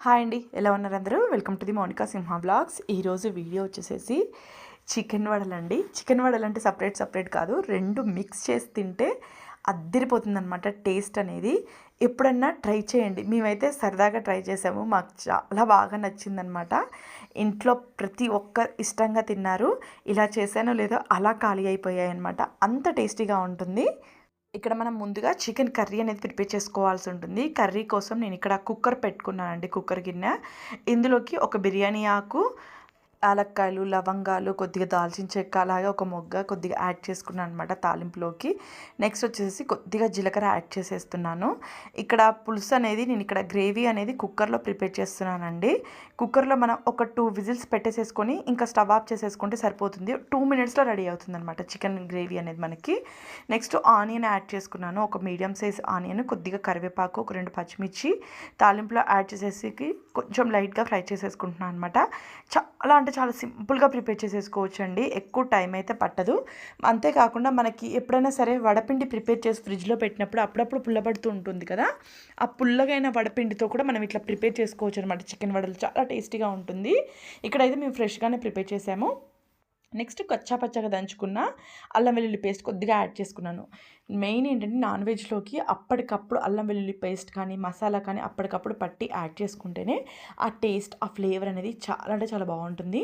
Hi అండి ఎలా ఉన్నారు అందరూ? Welcome to the Mounika Simha blogs. ఈరోజు వీడియో వచ్చేసేసి చికెన్ వడలండి. చికెన్ వడలు అంటే సపరేట్ సపరేట్ కాదు రెండు మిక్స్ చేసి తింటే అద్దరిపోతుందనమాట టేస్ట్ అనేది. ఎప్పుడన్నా ట్రై చేయండి. మేమైతే సరదాగా ట్రై చేసాము. మాకు చాలా బాగా నచ్చిందనమాట ఇంట్లో ప్రతి ఒక్కరు ఇష్టంగా తిన్నారు. ఇలా చేశానో లేదో అలా ఖాళీ అయిపోయాయి అనమాట అంత టేస్టీగా ఉంటుంది. ఇక్కడ మనం ముందుగా చికెన్ కర్రీ అనేది ప్రిపేర్ చేసుకోవాల్సి ఉంటుంది. కర్రీ కోసం నేను ఇక్కడ కుక్కర్ పెట్టుకున్నానండి కుక్కర్ గిన్నె. ఇందులోకి ఒక బిర్యానీ ఆకు యాలక్కాయలు లవంగాలు కొద్దిగా దాల్చిన చెక్క అలాగే ఒక మొగ్గ కొద్దిగా యాడ్ చేసుకున్నాను అనమాట తాలింపులోకి. నెక్స్ట్ వచ్చేసి కొద్దిగా జీలకర్ర యాడ్ చేసేస్తున్నాను. ఇక్కడ పులుసు అనేది నేను ఇక్కడ గ్రేవీ అనేది కుక్కర్లో ప్రిపేర్ చేస్తున్నానండి. కుక్కర్లో మనం ఒక టూ విజిల్స్ పెట్టేసేసుకొని ఇంకా స్టవ్ ఆఫ్ చేసేసుకుంటే సరిపోతుంది. టూ మినిట్స్లో రెడీ అవుతుంది అనమాట చికెన్ గ్రేవీ అనేది మనకి. నెక్స్ట్ ఆనియన్ యాడ్ చేసుకున్నాను. ఒక మీడియం సైజ్ ఆనియన్ కొద్దిగా కరివేపాకు ఒక రెండు పచ్చిమిర్చి తాలింపులో యాడ్ చేసేసి కొంచెం లైట్గా ఫ్రై చేసేసుకుంటున్నాను అనమాట చాలా అంటే చాలా సింపుల్గా ప్రిపేర్ చేసేసుకోవచ్చు అండి ఎక్కువ టైం అయితే పట్టదు. అంతేకాకుండా మనకి ఎప్పుడైనా సరే వడపిండి ప్రిపేర్ చేసి ఫ్రిడ్జ్లో పెట్టినప్పుడు అప్పుడప్పుడు పుల్లబడుతూ ఉంటుంది కదా ఆ పుల్లగైన వడపిండితో కూడా మనం ఇట్లా ప్రిపేర్ చేసుకోవచ్చు అనమాట చికెన్ వడలు చాలా టేస్టీగా ఉంటుంది. ఇక్కడైతే మేము ఫ్రెష్గానే ప్రిపేర్ చేసాము. నెక్స్ట్ కచ్చా పచ్చగా దంచుకున్న అల్లం వెల్లుల్లి పేస్ట్ కొద్దిగా యాడ్ చేసుకున్నాను. మెయిన్ ఏంటంటే నాన్ వెజ్లోకి అప్పటికప్పుడు అల్లం వెల్లుల్లి పేస్ట్ కానీ మసాలా కానీ అప్పటికప్పుడు పట్టి యాడ్ చేసుకుంటేనే ఆ టేస్ట్ ఆ ఫ్లేవర్ అనేది చాలా అంటే చాలా బాగుంటుంది.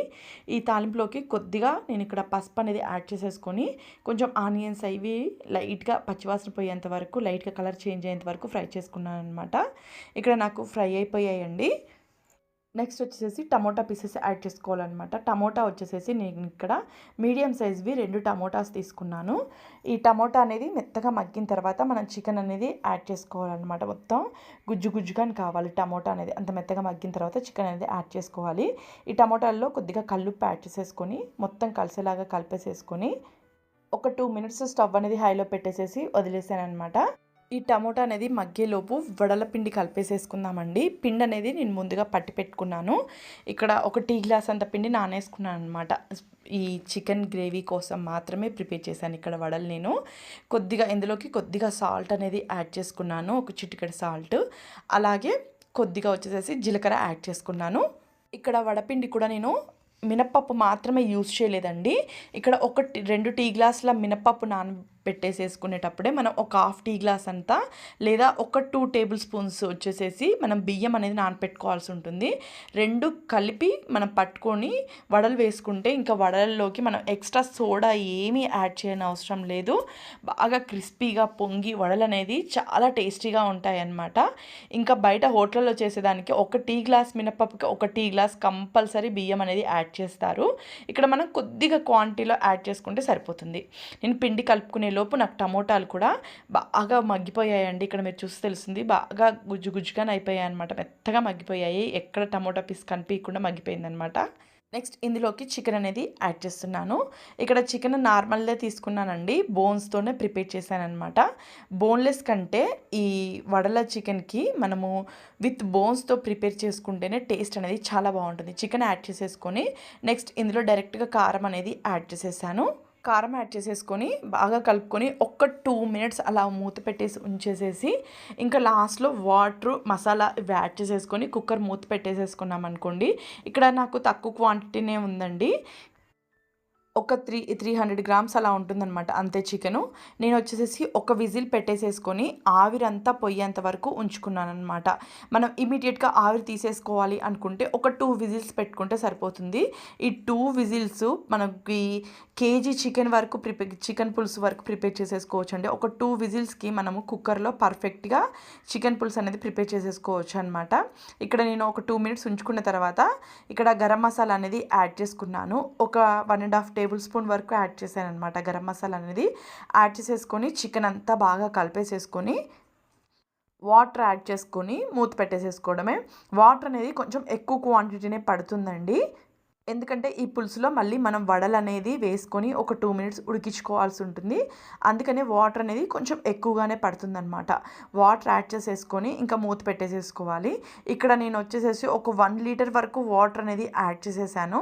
ఈ తాలింపులోకి కొద్దిగా నేను ఇక్కడ పసుపు అనేది యాడ్ చేసేసుకొని కొంచెం ఆనియన్స్ అవి లైట్గా పచ్చివాసన పోయేంత వరకు లైట్గా కలర్ చేంజ్ అయ్యేంత వరకు ఫ్రై చేసుకున్నాను అనమాట ఇక్కడ నాకు ఫ్రై అయిపోయాయండి. నెక్స్ట్ వచ్చేసి టమోటా పీసెస్ యాడ్ చేసుకోవాలన్నమాట. టమోటా వచ్చేసేసి నేను ఇక్కడ మీడియం సైజ్వి రెండు టమోటాస్ తీసుకున్నాను. ఈ టమోటా అనేది మెత్తగా మగ్గిన తర్వాత మనం చికెన్ అనేది యాడ్ చేసుకోవాలన్నమాట మొత్తం. గుజ్జు గుజ్జుగా కావాలి టమోటా అనేది. అంత మెత్తగా మగ్గిన తర్వాత చికెన్ అనేది యాడ్ చేసుకోవాలి. ఈ టమోటాల్లో కొద్దిగా కల్లుప్పు యాడ్ చేసేసుకొని మొత్తం కలిసేలాగా కలిపేసేసుకొని ఒక టూ మినిట్స్ స్టవ్ అనేది హైలో పెట్టేసేసి వదిలేసాను అనమాట ఈ టమోటా అనేది మగ్గేలోపు వడల పిండి కలిపేసేసుకుందామండి. పిండి అనేది నేను ముందుగా పట్టి పెట్టుకున్నాను. ఇక్కడ ఒక టీ గ్లాస్ అంత పిండి నానేసుకున్నాను అనమాట ఈ చికెన్ గ్రేవీ కోసం మాత్రమే ప్రిపేర్ చేశాను ఇక్కడ వడలు నేను. కొద్దిగా ఇందులోకి కొద్దిగా సాల్ట్ అనేది యాడ్ చేసుకున్నాను ఒక చిటికెడు సాల్ట్. అలాగే కొద్దిగా వచ్చేసేసి జీలకర్ర యాడ్ చేసుకున్నాను. ఇక్కడ వడపిండి కూడా నేను మినప్పప్పు మాత్రమే యూజ్ చేయలేదండి. ఇక్కడ ఒక రెండు టీ గ్లాసుల మినప్పప్పు నాన పెట్టేసేసుకునేటప్పుడే మనం ఒక హాఫ్ టీ గ్లాస్ అంతా లేదా ఒక టూ టేబుల్ స్పూన్స్ వచ్చేసేసి మనం బియ్యం అనేది నానపెట్టుకోవాల్సి ఉంటుంది. రెండు కలిపి మనం పట్టుకొని వడలు వేసుకుంటే ఇంకా వడలలోకి మనం ఎక్స్ట్రా సోడా ఏమీ యాడ్ చేయని అవసరం లేదు. బాగా క్రిస్పీగా పొంగి వడలు అనేది చాలా టేస్టీగా ఉంటాయన్నమాట. ఇంకా బయట హోటల్లో చేసేదానికి ఒక టీ గ్లాస్ మినపప్పుకి ఒక టీ గ్లాస్ కంపల్సరీ బియ్యం అనేది యాడ్ చేస్తారు. ఇక్కడ మనం కొద్దిగా క్వాంటిటీలో యాడ్ చేసుకుంటే సరిపోతుంది. నేను పిండి కలుపుకునే లోపు నాకు టమోటాలు కూడా బాగా మగ్గిపోయాయండి. ఇక్కడ మీరు చూసి తెలిసింది బాగా గుజ్జు గుజ్జుగానే అయిపోయాయి అనమాట మెత్తగా మగ్గిపోయాయి. ఎక్కడ టమోటా పీస్ కనిపించకుండా మగ్గిపోయిందనమాట నెక్స్ట్ ఇందులోకి చికెన్ అనేది యాడ్ చేస్తున్నాను. ఇక్కడ చికెన్ నార్మల్దే తీసుకున్నానండి. బోన్స్తోనే ప్రిపేర్ చేశానమాట బోన్లెస్ కంటే ఈ వడల చికెన్కి మనము విత్ బోన్స్తో ప్రిపేర్ చేసుకుంటేనే టేస్ట్ అనేది చాలా బాగుంటుంది. చికెన్ యాడ్ చేసేసుకొని నెక్స్ట్ ఇందులో డైరెక్ట్గా కారం అనేది యాడ్ చేసేసాను. కారం యాడ్ చేసేసుకొని బాగా కలుపుకొని ఒక్క టూ మినిట్స్ అలా మూత పెట్టేసి ఉంచేసేసి ఇంకా లాస్ట్లో వాటర్ మసాలా ఇవి యాడ్ చేసేసుకొని కుక్కర్ మూత పెట్టేసేసుకున్నాం అనుకోండి ఇక్కడ నాకు తక్కువ క్వాంటిటీనే ఉందండి. ఒక త్రీ త్రీ హండ్రెడ్ గ్రామ్స్ అలా ఉంటుందన్నమాట అంతే చికెను నేను వచ్చేసేసి ఒక విజిల్ పెట్టేసేసుకొని ఆవిరంతా పొయ్యేంత వరకు ఉంచుకున్నాను అనమాట మనం ఇమీడియట్గా ఆవిరి తీసేసుకోవాలి అనుకుంటే ఒక టూ విజిల్స్ పెట్టుకుంటే సరిపోతుంది. ఈ టూ విజిల్స్ మనకి కేజీ చికెన్ వరకు ప్రిపేర్ చికెన్ పులుసు వరకు ప్రిపేర్ చేసేసుకోవచ్చు అండి ఒక టూ విజిల్స్కి మనము కుక్కర్లో పర్ఫెక్ట్గా చికెన్ పులుసు అనేది ప్రిపేర్ చేసేసుకోవచ్చు అనమాట ఇక్కడ నేను ఒక టూ మినిట్స్ ఉంచుకున్న తర్వాత ఇక్కడ గరం మసాలా అనేది యాడ్ చేసుకున్నాను. ఒక one and half tablespoon వరకు యాడ్ చేశాను అనమాట గరం మసాలా అనేది యాడ్ చేసేసుకొని చికెన్ అంతా బాగా కలిపేసేసుకొని వాటర్ యాడ్ చేసుకొని మూత పెట్టేసేసుకోవడమే. వాటర్ అనేది కొంచెం ఎక్కువ క్వాంటిటీనే పడుతుందండి. ఎందుకంటే ఈ పులుసులో మళ్ళీ మనం వడలు అనేది వేసుకొని ఒక టూ మినిట్స్ ఉడికించుకోవాల్సి ఉంటుంది. అందుకనే వాటర్ అనేది కొంచెం ఎక్కువగానే పడుతుందన్నమాట. వాటర్ యాడ్ చేసేసుకొని ఇంకా మూత పెట్టేసేసుకోవాలి. ఇక్కడ నేను వచ్చేసేసి ఒక వన్ లీటర్ వరకు వాటర్ అనేది యాడ్ చేసేసాను.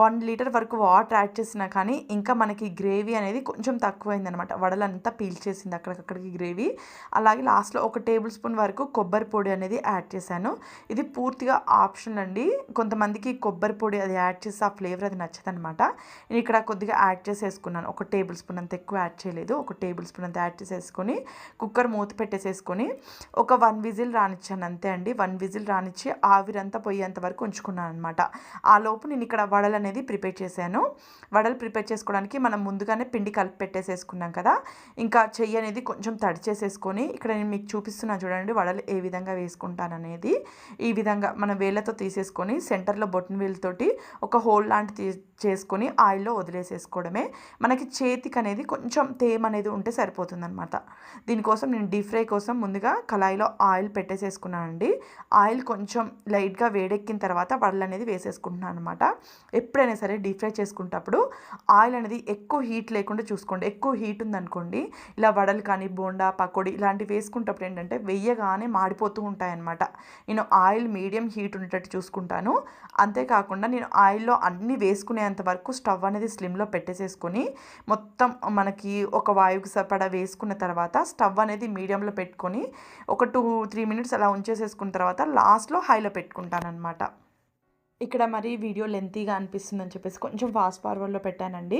వన్ లీటర్ వరకు వాటర్ యాడ్ చేసినా కానీ ఇంకా మనకి గ్రేవీ అనేది కొంచెం తక్కువైందనమాట వడలంతా పీల్చేసింది అక్కడికక్కడికి గ్రేవీ. అలాగే లాస్ట్లో ఒక టేబుల్ స్పూన్ వరకు కొబ్బరి పొడి అనేది యాడ్ చేశాను. ఇది పూర్తిగా ఆప్షన్ అండి. కొంతమందికి కొబ్బరి పొడి అది యాడ్ చేసి ఆ ఫ్లేవర్ అది నచ్చదనమాట. నేను ఇక్కడ కొద్దిగా యాడ్ చేసేసుకున్నాను. ఒక టేబుల్ స్పూన్ అంత ఎక్కువ యాడ్ చేయలేదు. ఒక టేబుల్ స్పూన్ అంత యాడ్ చేసేసుకొని కుక్కర్ మూత పెట్టేసేసుకొని ఒక వన్ విజిల్ రానిచ్చాను అంతే అండి. వన్ విజిల్ రానిచ్చి ఆవిరంతా పోయేంత వరకు ఉంచుకున్నాను అనమాట. ఆ లోపు నేను ఇక్కడ వడలు అనేది ప్రిపేర్ చేశాను. వడలు ప్రిపేర్ చేసుకోవడానికి మనం ముందుగానే పిండి కలిపి పెట్టేసేసుకున్నాం కదా. ఇంకా చెయ్యి అనేది కొంచెం తడి చేసేసుకొని ఇక్కడ నేను మీకు చూపిస్తున్నా చూడండి వడలు ఏ విధంగా వేసుకుంటాను అనేది ఈ విధంగా మన వేళ్ళతో తీసేసుకొని సెంటర్లో బొట్టిన వేలుతోటి ఒక హోల్ లాంటి చేసుకొని ఆయిల్లో వదిలేసేసుకోవడమే. మనకి చేతికి అనేది కొంచెం తేమ అనేది ఉంటే సరిపోతుందనమాట దీనికోసం నేను డీప్ ఫ్రై కోసం ముందుగా కళాయిలో ఆయిల్ పెట్టేసేసుకున్నానండి. ఆయిల్ కొంచెం లైట్గా వేడెక్కిన తర్వాత వడలు అనేది వేసేసుకుంటున్నాను అనమాట ఎప్పుడైనా సరే డీప్ ఫ్రై చేసుకుంటప్పుడు ఆయిల్ అనేది ఎక్కువ హీట్ లేకుండా చూసుకోండి. ఎక్కువ హీట్ ఉందనుకోండి ఇలా వడలు కానీ బోండా పకోడీ ఇలాంటివి వేసుకునేటప్పుడు ఏంటంటే వెయ్యగానే మాడిపోతూ ఉంటాయన్నమాట. నేను ఆయిల్ మీడియం హీట్ ఉండేటట్టు చూసుకుంటాను. అంతేకాకుండా నేను ఆయిల్ ఆయిల్లో అన్నీ వేసుకునేంత వరకు స్టవ్ అనేది స్లిమ్లో పెట్టేసేసుకొని మొత్తం మనకి ఒక వాయువుకి సరిపడా వేసుకున్న తర్వాత స్టవ్ అనేది మీడియంలో పెట్టుకొని ఒక టూ త్రీ మినిట్స్ అలా ఉంచేసేసుకున్న తర్వాత లాస్ట్లో హైలో పెట్టుకుంటాను అనమాట ఇక్కడ మరి వీడియో లెంతీగా అనిపిస్తుందని చెప్పేసి కొంచెం ఫాస్ట్ ఫార్వర్డ్లో పెట్టానండి.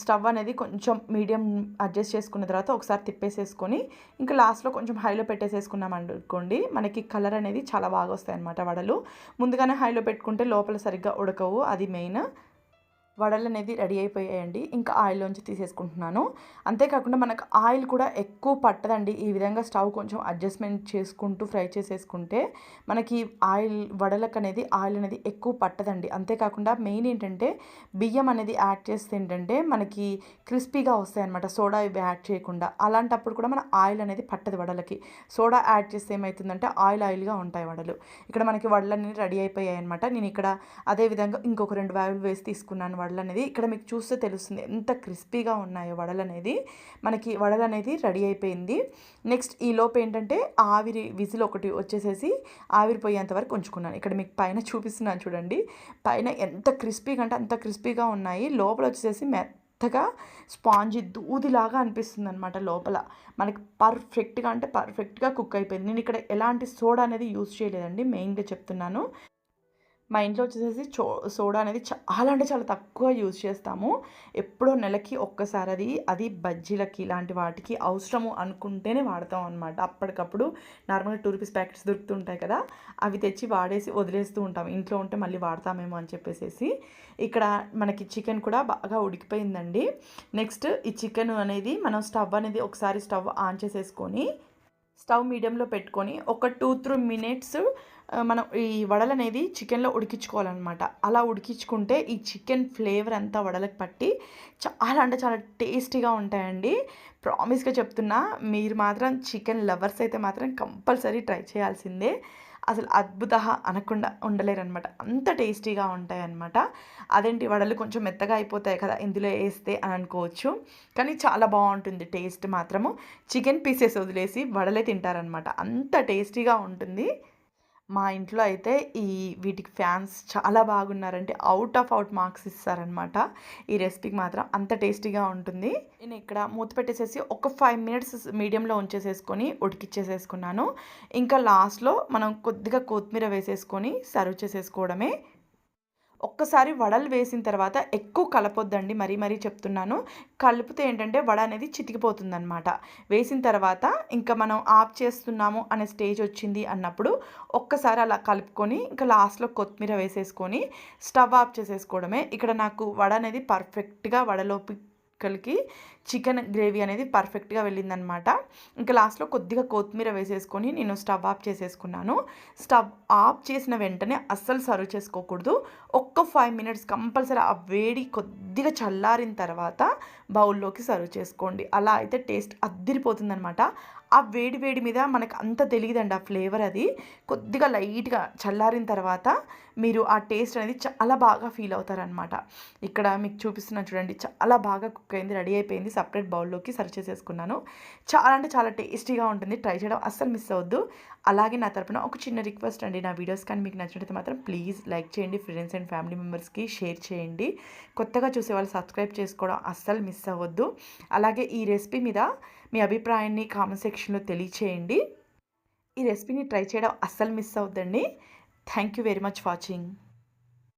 స్టవ్ అనేది కొంచెం మీడియం అడ్జస్ట్ చేసుకున్న తర్వాత ఒకసారి తిప్పేసేసుకొని ఇంకా లాస్ట్లో కొంచెం హైలో పెట్టేసేసుకున్నాం అనుకోండి మనకి కలర్ అనేది చాలా బాగా వస్తాయి అన్నమాట వడలు. ముందుగానే హైలో పెట్టుకుంటే లోపల సరిగ్గా ఉడకవు అది మెయిన్ వడలు అనేది రెడీ అయిపోయాయండి. ఇంకా ఆయిల్లోంచి తీసేసుకుంటున్నాను. అంతేకాకుండా మనకు ఆయిల్ కూడా ఎక్కువ పట్టదండి. ఈ విధంగా స్టవ్ కొంచెం అడ్జస్ట్మెంట్ చేసుకుంటూ ఫ్రై చేసేసుకుంటే మనకి ఆయిల్ వడలకు అనేది ఆయిల్ అనేది ఎక్కువ పట్టదండి. అంతేకాకుండా మెయిన్ ఏంటంటే బియ్యం అనేది యాడ్ చేస్తే ఏంటంటే మనకి క్రిస్పీగా వస్తాయన్నమాట. సోడా ఇవి యాడ్ చేయకుండా. అలాంటప్పుడు కూడా మన ఆయిల్ అనేది పట్టదు వడలకి. సోడా యాడ్ చేస్తే ఏమవుతుందంటే ఆయిల్ ఆయిల్గా ఉంటాయి వడలు. ఇక్కడ మనకి వడలన్నీ రెడీ అయిపోయాయి అనమాట నేను ఇక్కడ అదేవిధంగా ఇంకొక రెండు వాయువులు వేసి తీసుకున్నాను వడలు అనేది ఇక్కడ మీకు చూస్తే తెలుస్తుంది. ఎంత క్రిస్పీగా ఉన్నాయో వడలు అనేది మనకి వడలు అనేది రెడీ అయిపోయింది. నెక్స్ట్ ఈ లోపు ఏంటంటే ఆవిరి విజిల్ ఒకటి వచ్చేసేసి ఆవిరిపోయేంత వరకు ఉంచుకున్నాను. ఇక్కడ మీకు పైన చూపిస్తున్నాను చూడండి. పైన ఎంత క్రిస్పీగా అంటే అంత క్రిస్పీగా ఉన్నాయి. లోపల వచ్చేసేసి మెత్తగా స్పాంజీ దూదిలాగా అనిపిస్తుంది అనమాట లోపల. మనకి పర్ఫెక్ట్గా అంటే పర్ఫెక్ట్గా కుక్ అయిపోయింది. నేను ఇక్కడ ఎలాంటి సోడా అనేది యూజ్ చేయలేదండి. మెయిన్గా చెప్తున్నాను. మా ఇంట్లో వచ్చేసేసి చో సోడా అనేది చాలా అంటే చాలా తక్కువ యూజ్ చేస్తాము. ఎప్పుడో నెలకి ఒక్కసారి అది అది బజ్జీలకి ఇలాంటి వాటికి అవసరము అనుకుంటేనే వాడతాం అనమాట అప్పటికప్పుడు నార్మల్గా టూ రూపీస్ ప్యాకెట్స్ దొరుకుతుంటాయి కదా అవి తెచ్చి వాడేసి వదిలేస్తూ ఉంటాం. ఇంట్లో ఉంటే మళ్ళీ వాడతామేమో అని చెప్పేసి ఇక్కడ మనకి చికెన్ కూడా బాగా ఉడికిపోయిందండి. నెక్స్ట్ ఈ చికెన్ అనేది మనం స్టవ్ అనేది ఒకసారి స్టవ్ ఆన్ చేసేసుకొని స్టవ్ మీడియంలో పెట్టుకొని ఒక టూ త్రీ మినిట్స్ మనం ఈ వడలు అనేది చికెన్లో ఉడికించుకోవాలన్నమాట. అలా ఉడికించుకుంటే ఈ చికెన్ ఫ్లేవర్ అంతా వడలకు పట్టి చాలా అంటే చాలా టేస్టీగా ఉంటాయండి. ప్రామిస్గా చెప్తున్నా మీరు మాత్రం చికెన్ లవర్స్ అయితే మాత్రం కంపల్సరీ ట్రై చేయాల్సిందే. అసలు అద్భుత అనకుండా ఉండలేరనమాట అంత టేస్టీగా ఉంటాయి అనమాట అదేంటి వడలు కొంచెం మెత్తగా అయిపోతాయి కదా ఇందులో వేస్తే అని అనుకోవచ్చు. కానీ చాలా బాగుంటుంది టేస్ట్ మాత్రము. చికెన్ పీసెస్ వదిలేసి వడలే తింటారనమాట అంత టేస్టీగా ఉంటుంది. మా ఇంట్లో అయితే ఈ వీటికి ఫ్యాన్స్ చాలా బాగున్నారంటే అవుట్ ఆఫ్ అవుట్ మార్క్స్ ఇస్తారనమాట ఈ రెసిపీకి మాత్రం అంత టేస్టీగా ఉంటుంది. నేను ఇక్కడ మూత పెట్టేసేసి ఒక ఫైవ్ మినిట్స్ మీడియంలో ఉంచేసేసుకొని ఉడికిచ్చేసేసుకున్నాను. ఇంకా లాస్ట్లో మనం కొద్దిగా కొత్తిమీర వేసేసుకొని సర్వ్ చేసేసుకోవడమే ఒక్కసారి వడలు వేసిన తర్వాత ఎక్కువ కలపొద్దండి మరీ మరీ చెప్తున్నాను. కలిపితే ఏంటంటే వడ అనేది చితికిపోతుందనమాట వేసిన తర్వాత ఇంకా మనం ఆఫ్ చేస్తున్నాము అనే స్టేజ్ వచ్చింది అన్నప్పుడు ఒక్కసారి అలా కలుపుకొని ఇంకా లాస్ట్లో కొత్తిమీర వేసేసుకొని స్టవ్ ఆఫ్ చేసేసుకోవడమే. ఇక్కడ నాకు వడ అనేది పర్ఫెక్ట్గా వడలోపి కుక్కలకి చికెన్ గ్రేవీ అనేది పర్ఫెక్ట్గా వెళ్ళిందనమాట. ఇంకా లాస్ట్లో కొద్దిగా కొత్తిమీర వేసేసుకొని నేను స్టవ్ ఆఫ్ చేసేసుకున్నాను. స్టవ్ ఆఫ్ చేసిన వెంటనే అస్సలు సర్వ్ చేసుకోకూడదు. ఒక్క ఫైవ్ మినిట్స్ కంపల్సరీ ఆ వేడి కొద్దిగా చల్లారిన తర్వాత బౌల్లోకి సర్వ్ చేసుకోండి. అలా అయితే టేస్ట్ అద్దిరిపోతుందనమాట. ఆ వేడి వేడి మీద మనకు అంత తెలియదండి ఆ ఫ్లేవర్ అది. కొద్దిగా లైట్గా చల్లారిన తర్వాత మీరు ఆ టేస్ట్ అనేది చాలా బాగా ఫీల్ అవుతారనమాట ఇక్కడ మీకు చూపిస్తున్నాను చూడండి చాలా బాగా కుక్ అయింది రెడీ అయిపోయింది సపరేట్ బౌల్లోకి సర్వ్ చేసేసుకున్నాను. చాలా అంటే చాలా టేస్టీగా ఉంటుంది ట్రై చేయడం అస్సలు మిస్ అవ్వద్దు. అలాగే నా తరపున ఒక చిన్న రిక్వెస్ట్ అండి. నా వీడియోస్ కానీ మీకు నచ్చినట్లయితే మాత్రం ప్లీజ్ లైక్ చేయండి. ఫ్రెండ్స్ అండ్ ఫ్యామిలీ మెంబర్స్కి షేర్ చేయండి. కొత్తగా చూసే వాళ్ళు సబ్స్క్రైబ్ చేసుకోవడం అస్సలు మిస్ అవ్వద్దు. అలాగే ఈ రెసిపీ మీద మీ అభిప్రాయాన్ని కామెంట్ సెక్షన్లో తెలియచేయండి. ఈ రెసిపీని ట్రై చేయడం అస్సలు miss అవ్వద్దండి. Thank you very much watching.